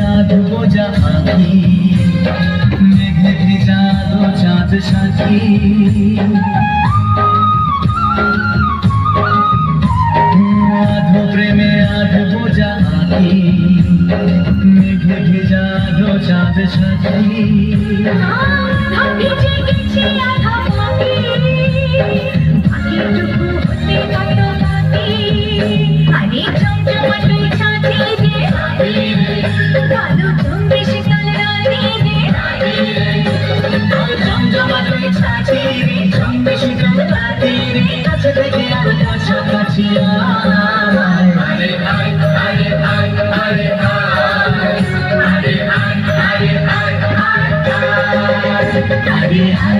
মায়ার মোজা আঁকি মেঘে ভিজালো চাঁদ সাথী আধো প্রেমে আধো বোঝা আঁকি মেঘে ভিজালো চাঁদ সাথী 你还。